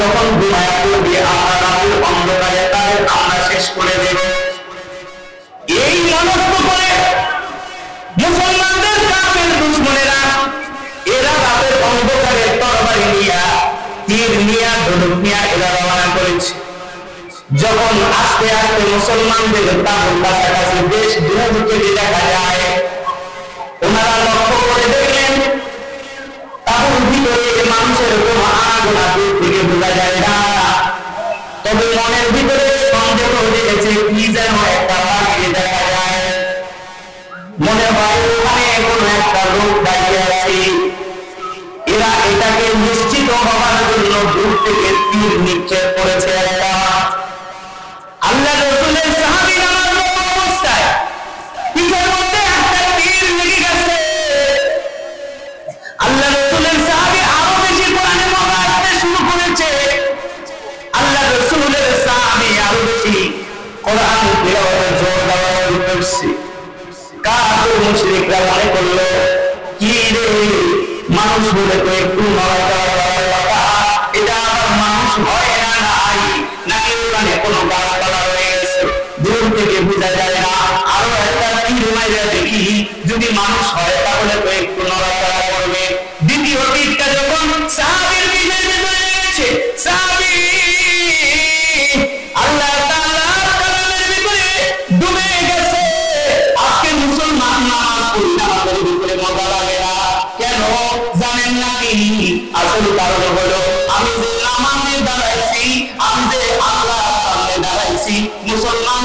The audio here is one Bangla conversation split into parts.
যখন ঘুমায় পড়বে আমরা রাতের অন্ধকারে তাদের আমরা শেষ করে দেব। এই মনস্থ করে মুসলমানদের কাপের দুশ্মনেরা, এরা রাতের অন্ধকারে তরবারি নিয়া, তীর নিয়া, ধনুক নিয়া এরা রওনা করেছে। যখন আস্তে আস্তে মুসলমানদের তাবুর কাছাকাছি বেশ দূর থেকে দেখা যায়, ওনারা লক্ষ্য করে দেখলেন, তাবুর ভিতরে মানুষের কোনো আনাগোনা থেকে বোঝা যায় না তবে মনের ভিতরে সন্দেহ জেগেছে কি যেন একটা পাখি দেখা যায়। মনে হয় ওখানে কোনো একটা দাঁড়িয়ে আছে। এরা এটাকে নিশ্চিত হওয়ার জন্য দূর থেকে তীর নিক্ষেপ করেছে। করছে। কাফের মুশরিকরা মনে করল কি রে মানুষ বলে তো একটু নড়াচড়া আসল কারণ হলো আমি যে নামাজে সামনে দাঁড়াইছি মুসলমান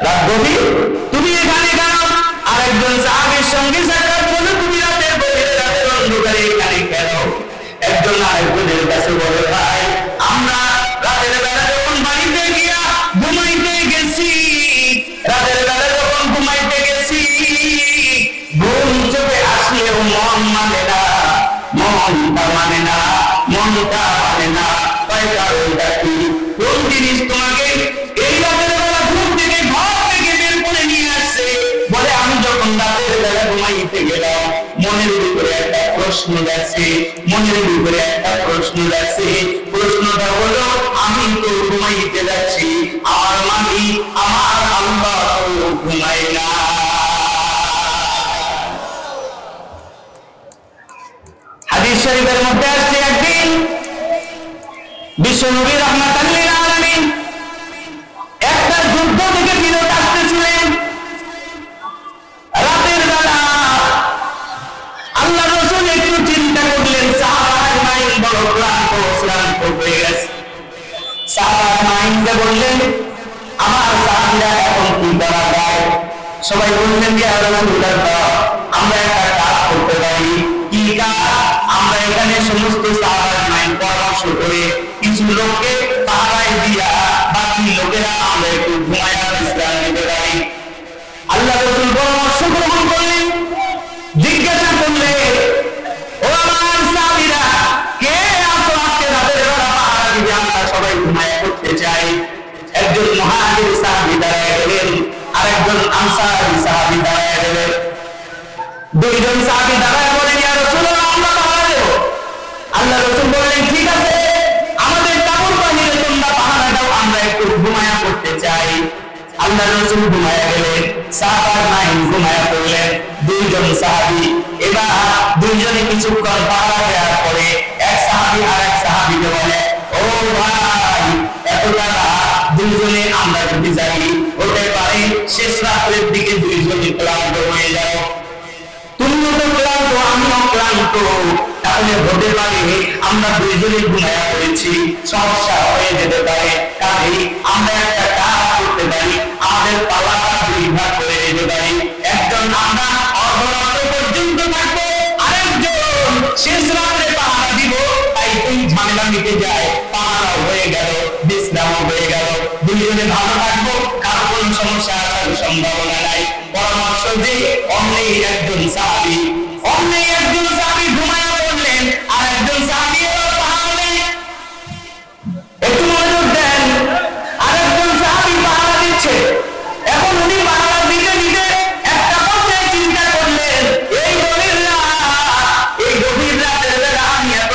তুমি এখানে কেন? আরেকজন সাহাবীর সঙ্গে সাক্ষাৎ করলে তুমি রাতের গভীরে অন্ধকারে এখানে কেন? একজন আরেকজনের কাছে বলে, ভাই, আমরা রাতের বেলা যখন বাড়িতে গিয়া ঘুমাইতে গেছি, রাতের বেলা যখন ঘুমাইতে গেছি, ঘুম চোখে আসলেও মন মানে না, মনটা মানে না, মনটা মানে না, তাই কারণটা কি কোন জিনিস তোমাকে যাচ্ছে, মনের উপরে একটা প্রশ্ন প্রশ্নটা হলো, আমি তো ঘুমাইতে যাচ্ছি, আমার মালি আমার আল্লাহ তো ঘুমায় না। হাদিস শরীফের মধ্যে আসছে একদিন বিশ্বনবী রহমাতাল সাহাবার মাইনকে বললেন, আমার সাহাবিরা এখন কি করা যায়? সবাই বললেন যে আমরা একটা কাজ করতে পারি। কি কাজ? আমরা এখানে সমস্ত সাহাবার মাইন পরামর্শ করে কিছু লোককে পাহারায় দিয়া বাকি লোকেরা আমরা একটু ঘুমায়া বিশ্রাম নিতে পারি। আল্লাহ রসুল যাই হতে পারে শেষ রাত্রের দিকে দুইজনে ক্লান্ত হয়ে যাব তুমিও তো ক্লান্ত, আমিও ক্লান্ত। তাহলে হতে পারে আমরা দুইজনে ঘুমায়া পড়েছি। সমস্যা হয়ে যেতে পারে। কাজেই আমরা একটা কাজ করতে পারি। আমাদের পালাটা দুই ভাগ করে নিতে পারি। একজন আমরা অর্ধরাত্র পর্যন্ত থাকব, আরেকজন শেষ রাত্রে পাহারা দিব। তাই এই ঝামেলা মিটে যায়। সম্ভাবনা নাই পরামর্শ যে অন্যই একজন সাহাবি, অন্যই একজন সাহাবি ঘুমায়া পড়লেন আর একজন সাহাবি এই গভীর আমি এত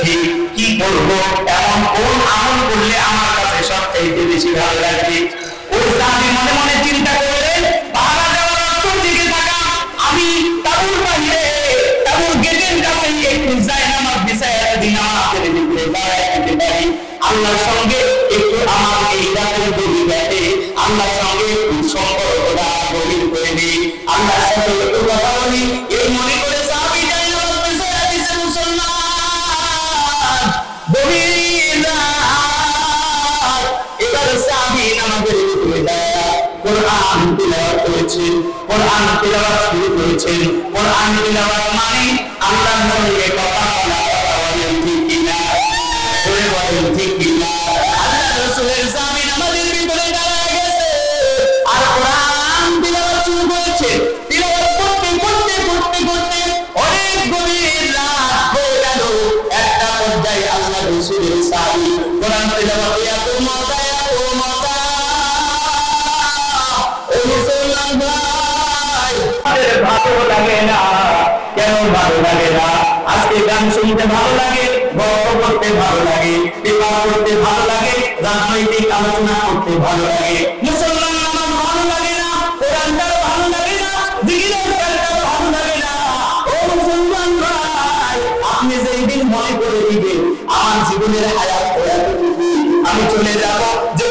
ঠিক, কি করব? এমন কোন আমল করলে আমার কাছে সবচাইতে বেশি ভালো লাগবে এবার আমাদের ভিতরে দাঁড়ায় কোরআন তিলাওয়াত করেছেন কোরআন তিলাওয়াত শুরু করেছেন কোরআন তিলাওয়াত মানে আল্লাহর সঙ্গে কথা না, কেন ভালো লাগে না? আজকে গান শুনতে ভালো লাগে, গল্প করতে ভালো লাগে পেপার করতে ভালো লাগে, রাজনৈতিক আলোচনা করতে ভালো লাগে। মুসলমান মনে আমি চলে যাব, যে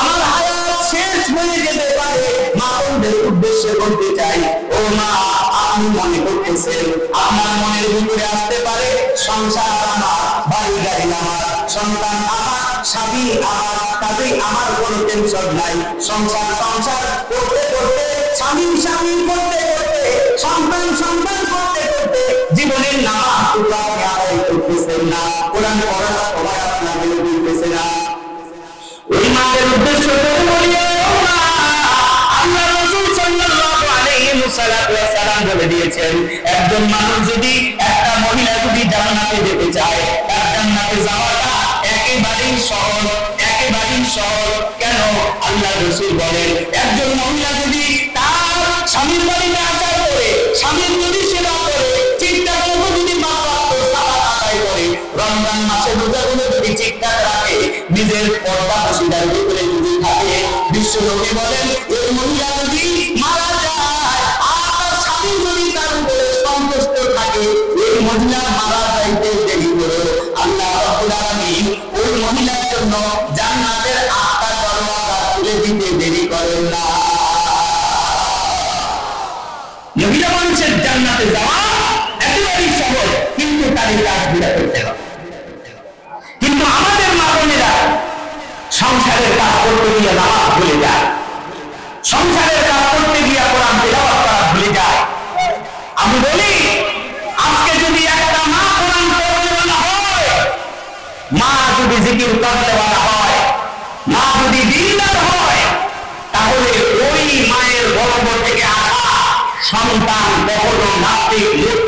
আমার হায়াত শেষ হয়ে যেতে পারে। মা উদ্দেশ্যে বলতে চাই, ও মা আপনি মনে করতেছেন আপনার মনের ভিতরে আসতে পারে সংসার আমার, বাড়ি গাড়ি আমার, সন্তান আমার, স্বামী আমার তাতেই আমার কোনো টেনশন নাই। সংসার সংসার করতে করতে, স্বামী স্বামী করতে করতে, সন্তান সন্তান করতে করতে, জীবনের নামা আদায় করতেছেন না। কোরআন পড়ার দিয়েছেন। একজন মানুষ যদি একটা মহিলা যদি জান্নাতে যেতে চায়, তার জান্নাতে যাওয়াটা একেবারেই সহজ একেবারেই সহজ। কেন? আল্লাহ রাসূল বলেন, একজন মহিলা যদি তার স্বামীর আচার করে, স্বামীর যদি সেবা করে যদি মা করে, রমজান মাসে রোজাগুলো যদি ঠিকঠাক রাখে, নিজের পর্দা ভিতরে যদি থাকে বিশ্ব বলেন এই মহিলা যদি মারা মানুষের যাওয়া একেবারেই সহজ, কিন্তু তাদের কাজগুলো করতে হবে। কিন্তু আমাদের মা সংসারের কাজ করতে গিয়ে নামাজ ভুলে যায়। সংসারের কাজ করতে গিয়ে কোরআন তেলাওয়াত করা ভুলে যায়। আমি বলি, আজকে যদি একটা মা কোরআন পড়তে বলা হয়, মা যদি জিকির করতে বলা হয়, মা যদি দিনদার হয়, তাহলে ওই মায়ের গর্ভ থেকে আসা সন্তান not be lifted.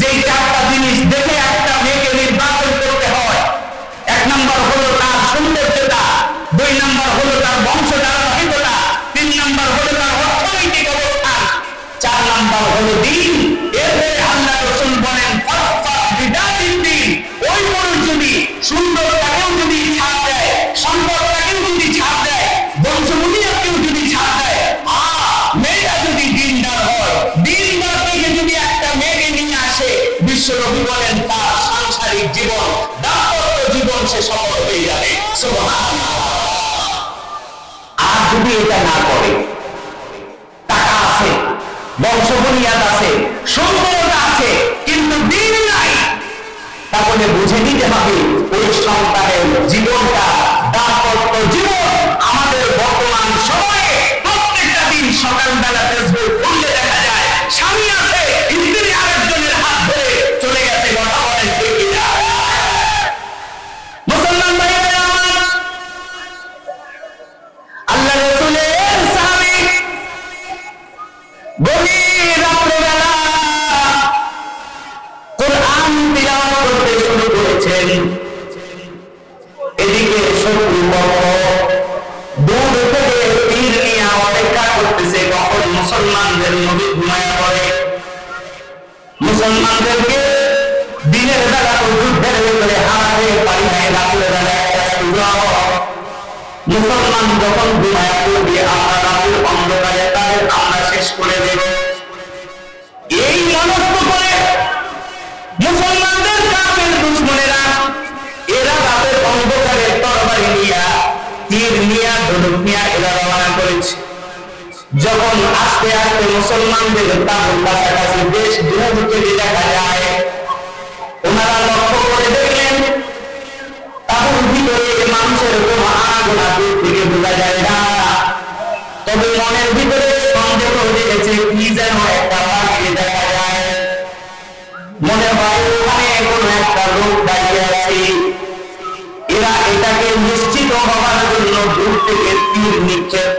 যেই এটা না করে। টাকা আছে বংশ বুনিয়াদ আছে সুন্দরতা আছে, কিন্তু দিন নাই। তাহলে বুঝে নিতে হবে, ওই সন্তানের জীবনটা দাম্পত্য জীবন আমাদের বর্তমান সময়ে প্রত্যেকটা দিন সকালবেলা ফেসবুক খুললে দেখা যায়, স্বামী আছে মুসলমানদেরকে দিনের বেলা যুদ্ধের ভেতরে হারাতে পারি নাই, রাতের বেলা একটা সুযোগ। মুসলমান যখন ঘুমায়া পড়বে আমরা রাতের অন্ধকারে তাদের আমরা শেষ করে দেব। এই মনস্থ করে মুসলমানদের কাফের দুশ্মনেরা, এরা রাতের অন্ধকারে তরবারি নিয়া, তীর নিয়া, ধনুক নিয়া এরা রওনা করেছে। যখন আস্তে আস্তে মুসলমানদের তাবুর কাছাকাছি বেশ দূর থেকে দেখা যায়, ওনারা লক্ষ্য করে দেখলেন তাবুর ভিতরে মানুষের কোনো আনাগোনা দূর থেকে বোঝা যায় না। তবে মনের ভিতরে সন্দেহ লেগেছে কি যেন একটা পাখিকে দেখা যায়। মনে হয় ওখানে কোনো একটা লোক দাঁড়িয়ে আছে। এরা এটাকে নিশ্চিত হওয়ার জন্য দূর থেকে তীর নিক্ষেপ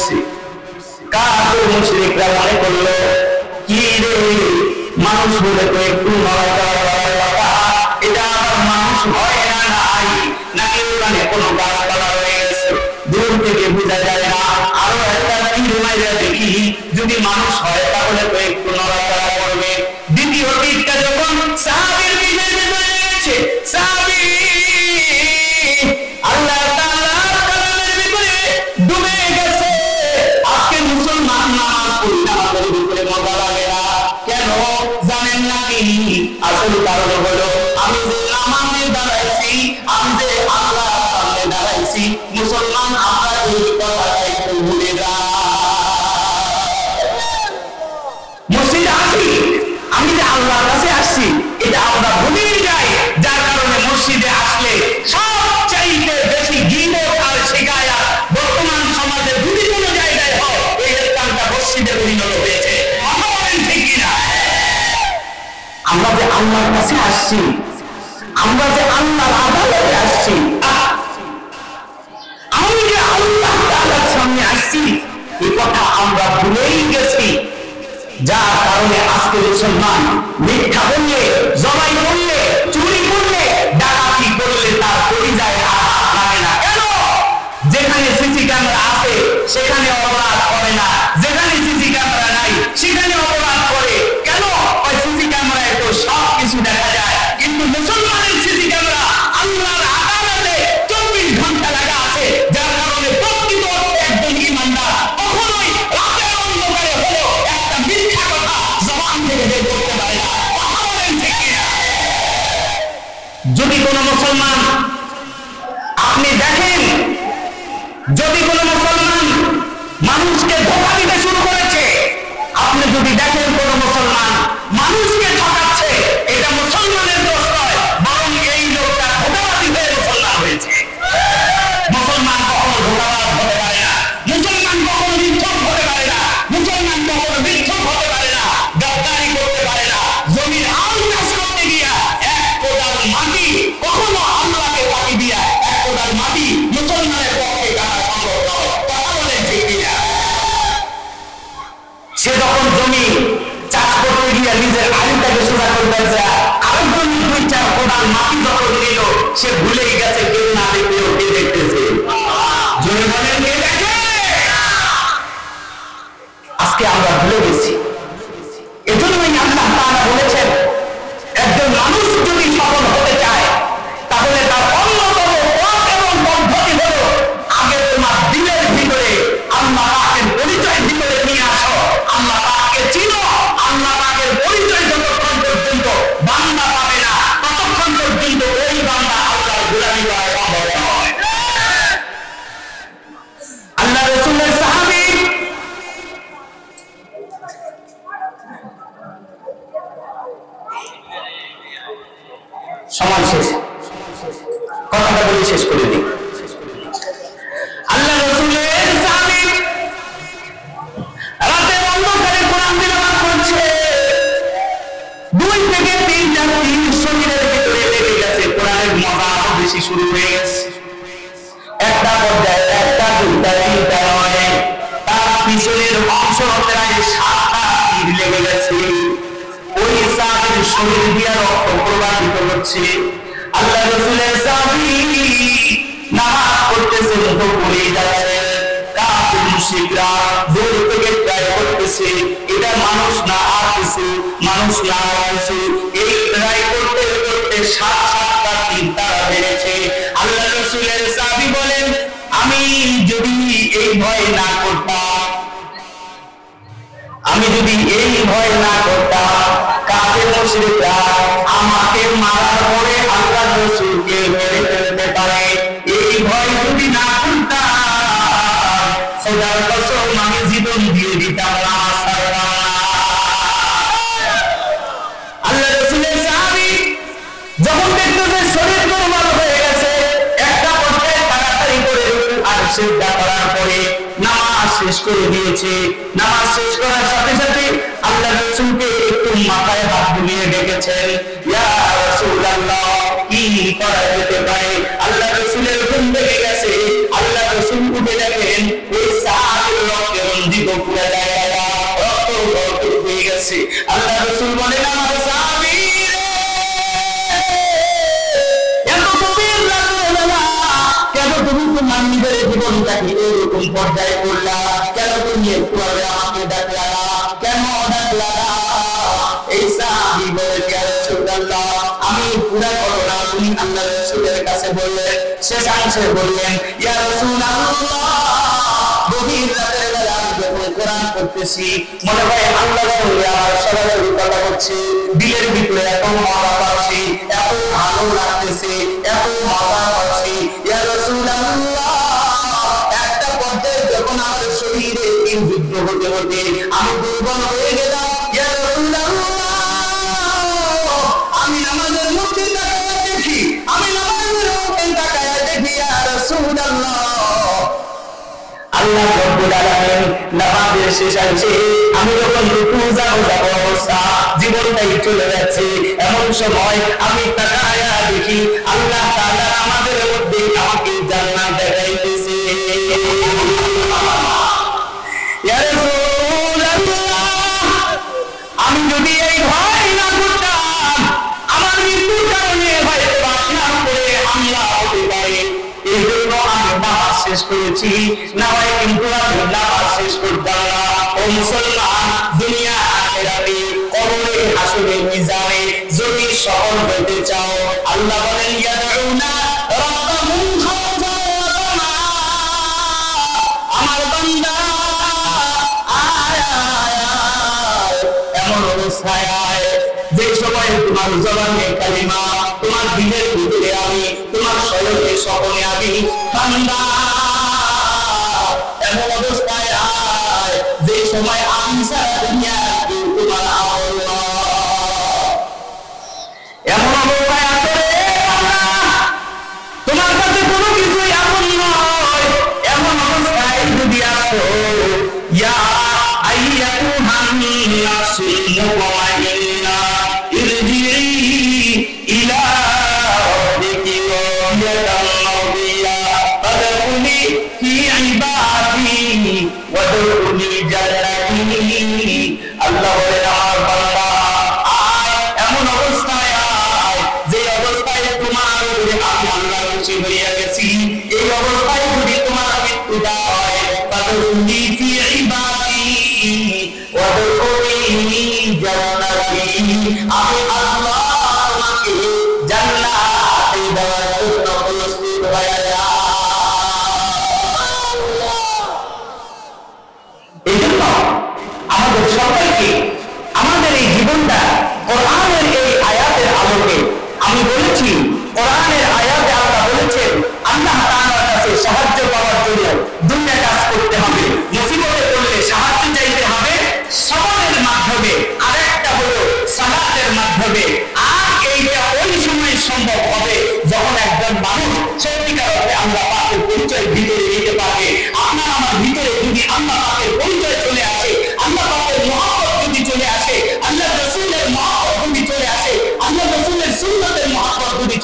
করছে কাফের মুশরিকরা মনে করল, কি রে, মানুষ বলে তো একটু এটা আবার মানুষ হয় না নাই? নাকি ওখানে কোনো গাছপালা রয়ে গেছে? দূর থেকে বোঝা যায় না। আরও একটা দেখি, যদি মানুষ হয় তাহলে তো একটু নড়াচড়া মসজিদে আসি, আমি যে আল্লাহর কাছে আসছি, এটা আমরা ভুলেই যাই। যার কারণে মসজিদে আসলে সবচাইতে বেশি গিবত আর শিকায়াত বর্তমান সমাজে যদি কোনো জায়গায় হয়, এই স্থানটা মসজিদে পরিণত হয়েছে। ঠিক কিনা? আমরা যে আল্লাহর কাছে আসছি, আমরা যে আল্লাহর আদালতে আসছি, আমি যে আল্লাহ তাআলার সামনে আসছি, এই কথা আমরা ভুলেই গেছি। যার কারণে আজকে মুসলমান মিথ্যা বললে, জবাই করলে, চুরি করলে, ডাকাতি করলে তার পরিযায় আঘাত লাগে না। কেন? যেখানে সিসি ক্যামেরা আছে, সেখানে অপরাধ করে না। যেখানে বিক্ষোভ হতে না। মুসলমান কখনো বিক্ষোভ না, গাদ্দারি করতে পারে না। জমির আল চাষ গিয়া এক কোদাল মাটি কখনো আল্লাহকে পাখি দিয়া এক মাটি আরও শুরু হয়ে গেছে। একটা পর্যায়ে একটা দুইটা তিনটা নয়। তার পিছনের অংশ প্রায় সাতটা তীর লেগে গেছে। ওই সাহাবীর শরীর দিয়ে রক্ত প্রবাহিত হচ্ছে। আল্লাহ রসুলের সাহাবী নামাজ করতেছে তো পড়ে যাচ্ছে। মুশরিকরা দূর থেকে ট্রাই করতেছে, এটা মানুষ না আর মানুষ না আর কিছু, এই ট্রাই করতে সাত আল্লাহ রসুলের সাবি বলেন, আমি যদি এই ভয় না করতাম, আমি যদি এই ভয় না করতাম কাকে আমাকে মারার সিজদা করার পরে নামাজ শেষ করে দিয়েছে। নামাজ শেষ করার সাথে সাথে আল্লাহ রসুলকে একটু মাথায় হাত বুলিয়ে ডেকেছেন। ইয়া রাসূলুল্লাহ, কি করা যেতে পারে? আল্লাহ রসুলের ঘুম ভেঙে গেছে। আল্লাহ রসুল উঠে দেখেন ওই সাহাবীর রক্তে রঞ্জিত পুরো জায়গাটা রক্ত ভরপুর হয়ে গেছে। আল্লাহ রসুল বলেন, আমার সাহাবী এত গভীর রাত্রেবেলা কেন তুমি তোমার নিজের জীবনটাকে এরকম আমি পুরা ঘটনা শুনি আল্লাহ রাসূলের কাছে বললেন শেষাংশে বললেন রাসূলুল্লাহ, গভীর রাতের বেলা আমি যখন কোরআন পড়তেছি আল্লাহ সঙ্গে আমার সরাসরি কথা হচ্ছে দিলের ভিতরে এত মজা পাচ্ছি, এত ভালো লাগতেছে, এত মজা পাচ্ছি। ইয়া রাসূলুল্লাহ আমার শরীরে এই যুদ্ধ হতে হতে আমি দুর্বল হয়ে গেলাম। আমি নামাজের মধ্যে দেখি, আমি নামাজের মধ্যে তাকায়া দেখি নামাজের শেষাংশে আমি যখন জীবনটাই চলে যাচ্ছে। এমন সময় আমি তাকায়া দেখি, আল্লাহ আমাদের মধ্যে আমাকে জান্নাত যদি এই ভয় না করতাম আমার মৃত্যুর কারণে হয়তো আপনার উপরে হামলা হতে পারে। এই জন্য আমি নামাজ শেষ করেছি। না হয় কিন্তু আমি নামাজ শেষ করতাম না। ও মুসলমান, দুনিয়া আখেরাতে কবরে হাসরে মিজানে যদি সফল হতে চাও, আল্লাহ বলেন, ইয়াদউনা এমন অবস্থায় আয় যে সময় তোমার জবানে কালিমা, তোমার দিলের ভিতরে আমি, তোমার শরীরে স্বপনে আমি বান্দা। এমন অবস্থায় আয়, যে সময় আমি সারা দুনিয়া তোমার আমল। এমন অবস্থায় আছে তোমার কাছে কোনো কিছুই আপন নয়। এমন অবস্থায় যদি আসো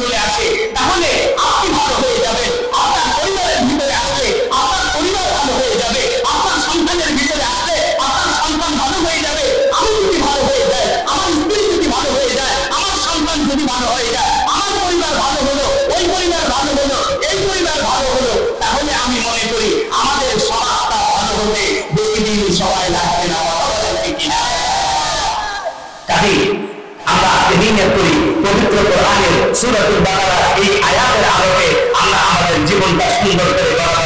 চলে আসে, তাহলে আপনি ভালো হয়ে যাবেন। আপনার পরিবারের ভিতরে আসলে আপনার পরিবার ভালো হয়ে যাবে। আপনার সন্তানের ভিতরে আসলে আপনার সন্তান ভালো হয়ে যাবে। আমি যদি ভালো হয়ে যায় আমার স্ত্রী যদি ভালো হয়ে যায়, আমার সন্তান যদি ভালো হয়ে যায়, আমার পরিবার ভালো হলো ওই পরিবার ভালো হলো, এই পরিবার ভালো হলো, তাহলে আমি মনে করি আমাদের সমাজটা ভালো হতে বেশি দিন সবাই লাগবে না। কথা কিনা? কাজে সূরাতুল বাকারা এই আয়াতের আলোকে আমরা আমাদের জীবনটা সুন্দর করে